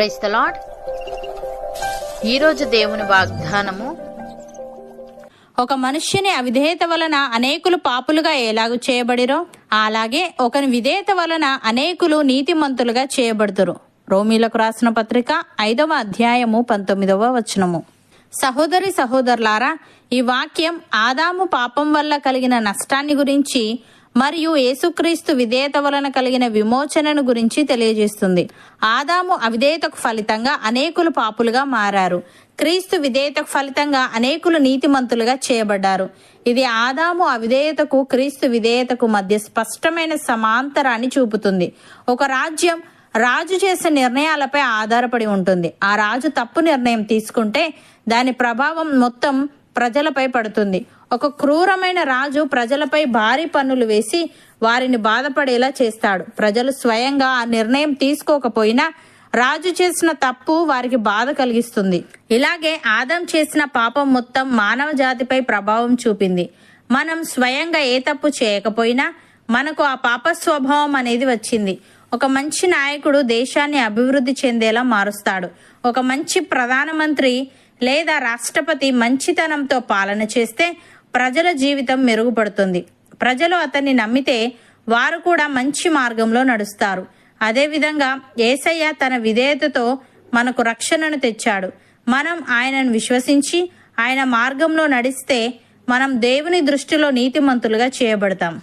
Price the lord ఈరోజు దేవుని వాగ్దానము ఒక మనుష్యుని అవిధేయత వలన అనేకులు పాపులుగా ఎలాగు చేయబడిరో అలాగే ఒకని విధేయత వలన అనేకులు నీతిమంతులుగా చేయబడుతురు. రోమీలకు రాసిన పత్రిక ఐదవ అధ్యాయము పంతొమ్మిదవ వచనము. సహోదరి సహోదరులారా ఈ వాక్యం ఆదాము పాపం వల్ల కలిగిన నష్టాన్ని గురించి మరియు యేసుక్రీస్తు విధేయత వలన కలిగిన విమోచనను గురించి తెలియజేస్తుంది. ఆదాము అవిధేయతకు ఫలితంగా అనేకులు పాపులుగా మారారు. క్రీస్తు విధేయతకు ఫలితంగా అనేకులు నీతిమంతులుగా చేయబడ్డారు. ఇది ఆదాము అవిధేయతకు క్రీస్తు విధేయతకు మధ్య స్పష్టమైన సమాంతరాన్ని చూపుతుంది. ఒక రాజ్యం రాజు చేసే నిర్ణయాలపై ఆధారపడి ఉంటుంది. ఆ రాజు తప్పు నిర్ణయం తీసుకుంటే దాని ప్రభావం మొత్తం ప్రజలపై పడుతుంది. ఒక క్రూరమైన రాజు ప్రజలపై భారీ పన్నులు వేసి వారిని బాధపడేలా చేస్తాడు. ప్రజలు స్వయంగా ఆ నిర్ణయం తీసుకోకపోయినా రాజు చేసిన తప్పు వారికి బాధ కలిగిస్తుంది. ఇలాగే ఆదం చేసిన పాపం మొత్తం మానవ జాతిపై ప్రభావం చూపింది. మనం స్వయంగా ఏ తప్పు చేయకపోయినా మనకు ఆ పాప స్వభావం అనేది వచ్చింది. ఒక మంచి నాయకుడు దేశాన్ని అభివృద్ధి చెందేలా మారుస్తాడు. ఒక మంచి ప్రధానమంత్రి లేదా రాష్ట్రపతి మంచితనంతో పాలన చేస్తే ప్రజల జీవితం మెరుగుపడుతుంది. ప్రజలు అతన్ని నమ్మితే వారు కూడా మంచి మార్గంలో నడుస్తారు. అదేవిధంగా ఏసయ్య తన విధేయతతో మనకు రక్షణను తెచ్చాడు. మనం ఆయనను విశ్వసించి ఆయన మార్గంలో నడిస్తే మనం దేవుని దృష్టిలో నీతిమంతులుగా చేయబడతాం.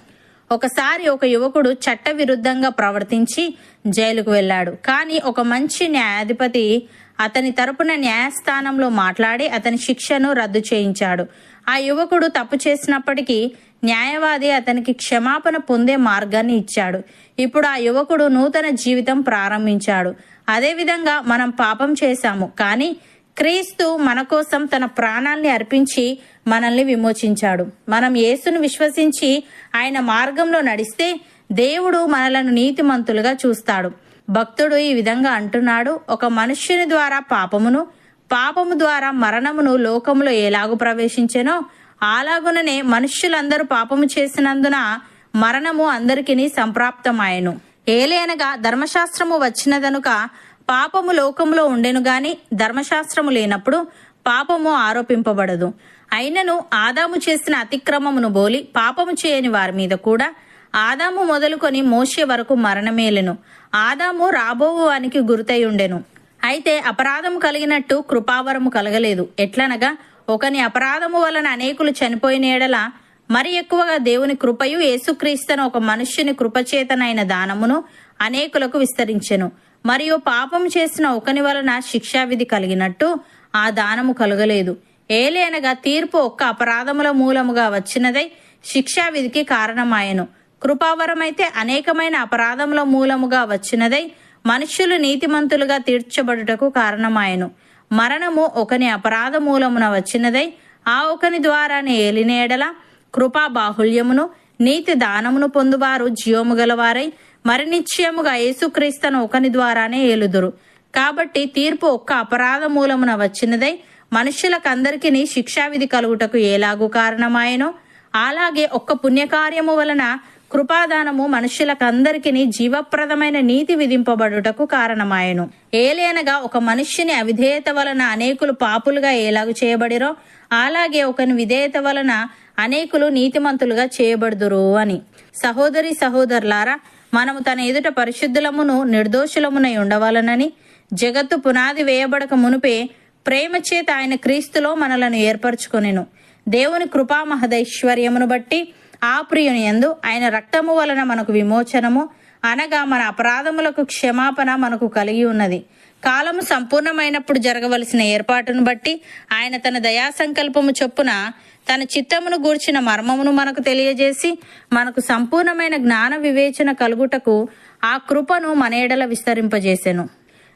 ఒకసారి ఒక యువకుడు చట్ట విరుద్ధంగా ప్రవర్తించి జైలుకు వెళ్ళాడు. కానీ ఒక మంచి న్యాయాధిపతి అతని తరపున న్యాయస్థానంలో మాట్లాడి అతని శిక్షను రద్దు చేయించాడు. ఆ యువకుడు తప్పు చేసినప్పటికీ న్యాయవాది అతనికి క్షమాపణ పొందే మార్గాన్ని ఇచ్చాడు. ఇప్పుడు ఆ యువకుడు నూతన జీవితం ప్రారంభించాడు. అదేవిధంగా మనం పాపం చేశాము. కానీ క్రీస్తు మన కోసం తన ప్రాణాల్ని అర్పించి మనల్ని విమోచించాడు. మనం యేసును విశ్వసించి ఆయన మార్గంలో నడిస్తే దేవుడు మనలను నీతిమంతులుగా చూస్తాడు. భక్తుడు ఈ విధంగా అంటున్నాడు. ఒక మనుష్యుని ద్వారా పాపమును పాపము ద్వారా మరణమును లోకములో ఎలాగు ప్రవేశించెనో అలాగుననే మనుష్యులందరూ పాపము చేసినందున మరణము అందరికిని సంప్రాప్తమాయెను. ఏలేనగా ధర్మశాస్త్రము వచ్చినదనుక పాపము లోకములో ఉండెను గాని ధర్మశాస్త్రము లేనప్పుడు పాపము ఆరోపింపబడదు. అయినను ఆదాము చేసిన అతిక్రమమును బోలి పాపము చేయని వారి మీద కూడా ఆదాము మొదలుకొని మోసే వరకు మరణమేలెను. ఆదాము రాబోవు వానికి గురితై ఉండెను. అయితే అపరాధము కలిగినట్టు కృపావరము కలగలేదు. ఎట్లనగా ఒకని అపరాధము వలన అనేకులు చనిపోయిన ఎడల మరి ఎక్కువగా దేవుని కృపయు యేసుక్రీస్తును ఒక మనుష్యుని కృపచేతనైన దానమును అనేకులకు విస్తరించెను. మరియు పాపం చేసిన ఒకని వలన శిక్షావిధి కలిగినట్టు ఆ దానము కలగలేదు. ఏలేనగా తీర్పు ఒక్క అపరాధముల మూలముగా వచ్చినదై శిక్షావిధికి కారణమాయెను. కృపావరమైతే అనేకమైన అపరాధముల మూలముగా వచ్చినదై మనుష్యులు నీతిమంతులుగా తీర్చబడుటకు కారణమాయెను. మరణము ఒకని అపరాధ మూలమున వచ్చినదై ఆ ఒకని ద్వారానే ఏలినేడల కృపా బాహుల్యమును నీతి దానమును పొందువారు జీవము గలవారై మరి నిశ్చయముగా యేసుక్రీస్తును ఒకని ద్వారానే ఏలుదురు. కాబట్టి తీర్పు ఒక్క అపరాధ మూలమున వచ్చినదై మనుష్యులకందరికీ శిక్షావిధి కలుగుటకు ఏలాగు కారణమాయనో. అలాగే ఒక్క పుణ్యకార్యము వలన కృపాదానము మనుష్యులకందరికీ జీవప్రదమైన నీతి విధింపబడుటకు కారణమాయను. ఏలేనగా ఒక మనుష్యుని అవిధేయత వలన అనేకులు పాపులుగా ఏలాగు చేయబడిరో అలాగే ఒకని విధేయత వలన అనేకులు నీతిమంతులుగా చేయబడుదురు అని. సహోదరి సహోదరులారా మనము తన ఎదుట పరిశుద్ధులమును నిర్దోషులమునై ఉండవలనని జగత్తు పునాది వేయబడక మునుపే ప్రేమ చేత ఆయన క్రీస్తులో మనలను ఏర్పరచుకొనెను. దేవుని కృపా మహదైశ్వర్యమును బట్టి ఆ ప్రియుని యందు ఆయన రక్తము వలన మనకు విమోచనము అనగా మన అపరాధములకు క్షమాపణ మనకు కలిగి ఉన్నది. కాలము సంపూర్ణమైనప్పుడు జరగవలసిన ఏర్పాటును బట్టి ఆయన తన దయా సంకల్పము చొప్పున తన చిత్తమును గూర్చిన మర్మమును మనకు తెలియజేసి మనకు సంపూర్ణమైన జ్ఞాన వివేచన కలుగుటకు ఆ కృపను మన ఎడల విస్తరింపజేసెను.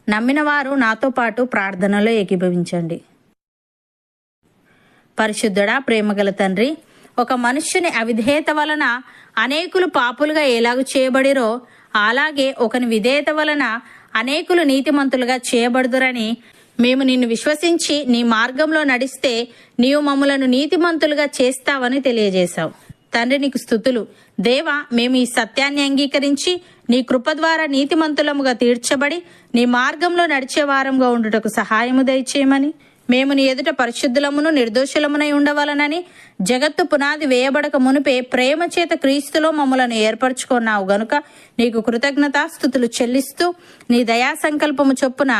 నమ్మిన వారు నాతో పాటు ప్రార్థనలో ఏకీభవించండి. పరిశుద్ధుడా ప్రేమగల తండ్రి ఒక మనుష్యుని అవిధేయత వలన అనేకులు పాపులుగా ఎలాగు చేయబడిరో అలాగే ఒకని విధేయత వలన అనేకులు నీతిమంతులుగా చేయబడుదురని మేము నిన్ను విశ్వసించి నీ మార్గంలో నడిస్తే నీవు మమ్ములను నీతిమంతులుగా చేస్తావని తెలియజేశావు. తండ్రి నీకు స్థుతులు. దేవ మేము ఈ సత్యాన్ని అంగీకరించి నీ కృప ద్వారా నీతిమంతులముగా తీర్చబడి నీ మార్గంలో నడిచే వారంగా ఉండుటకు సహాయము దయచేయమని మేము నీ ఎదుట పరిశుద్ధులమును నిర్దోషులమునై ఉండవలనని జగత్తు పునాది వేయబడక మునిపే ప్రేమ చేత క్రీస్తులో మమ్మలను ఏర్పరచుకున్నావు గనుక నీకు కృతజ్ఞతాస్థుతులు చెల్లిస్తూ నీ దయా సంకల్పము చొప్పున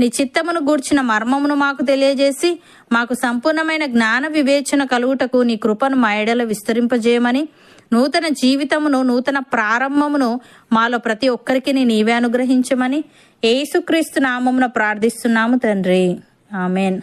నీ చిత్తమును గూర్చిన మర్మమును మాకు తెలియజేసి మాకు సంపూర్ణమైన జ్ఞాన వివేచన కలుగుటకు నీ కృపను మా ఎడల విస్తరింపజేయమని నూతన జీవితమును నూతన ప్రారంభమును మాలో ప్రతి ఒక్కరికి నీవే అనుగ్రహించమని ఏసుక్రీస్తు నామమున ప్రార్థిస్తున్నాము తండ్రి. ఆమెన్.